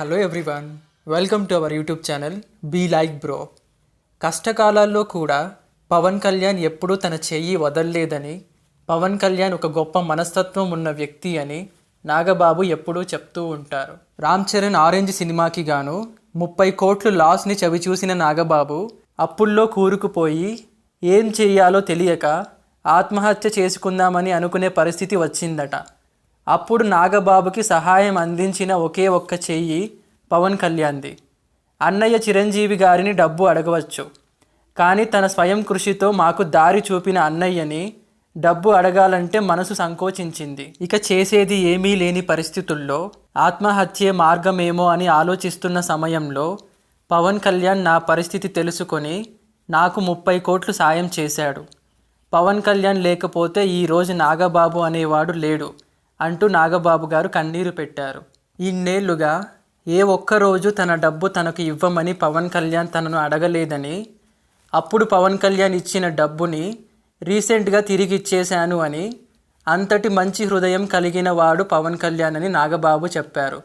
Hello everyone welcome to our YouTube channel be like bro కష్టకాలాల్లో కూడా పవన్ కళ్యాణ్ ఎప్పుడూ తన చెయ్యి వదల్లేదని పవన్ కళ్యాణ్ ఒక గొప్ప మనస్తత్వం ఉన్న వ్యక్తి అని నాగబాబు ఎప్పుడూ చెప్తూ ఉంటారు. రామ్ చరణ్ ఆరెంజ్ సినిమాకి గాను ముప్పై కోట్లు లాస్ని చవిచూసిన నాగబాబు అప్పుల్లో కూరుకుపోయి ఏం చేయాలో తెలియక ఆత్మహత్య చేసుకుందామని అనుకునే పరిస్థితి వచ్చిందట. అప్పుడు నాగబాబుకి సహాయం అందించిన ఒకే ఒక్క చెయ్యి పవన్ కళ్యాణ్ది. అన్నయ్య చిరంజీవి గారిని డబ్బు అడగవచ్చు. కానీ తన స్వయం కృషితో మాకు దారి చూపిన అన్నయ్యని డబ్బు అడగాలంటే మనసు సంకోచించింది. ఇక చేసేది ఏమీ లేని పరిస్థితుల్లో ఆత్మహత్యే మార్గమేమో అని ఆలోచిస్తున్న సమయంలో పవన్ కళ్యాణ్ నా పరిస్థితి తెలుసుకొని నాకు ముప్పై కోట్లు సాయం చేశాడు. పవన్ కళ్యాణ్ లేకపోతే ఈరోజు నాగబాబు అనేవాడు లేడు. అంటూ నాగబాబు గారు కన్నీరు పెట్టారు. ఇన్నేళ్ళుగా ఏ ఒక్కరోజు తన డబ్బు తనకు ఇవ్వమని పవన్ కళ్యాణ్ తనను అడగలేదని అప్పుడు పవన్ కళ్యాణ్ ఇచ్చిన డబ్బుని రీసెంట్గా తిరిగి ఇచ్చేశాను అని అంతటి మంచి హృదయం కలిగిన వాడు పవన్ కళ్యాణ్ అని నాగబాబు చెప్పారు.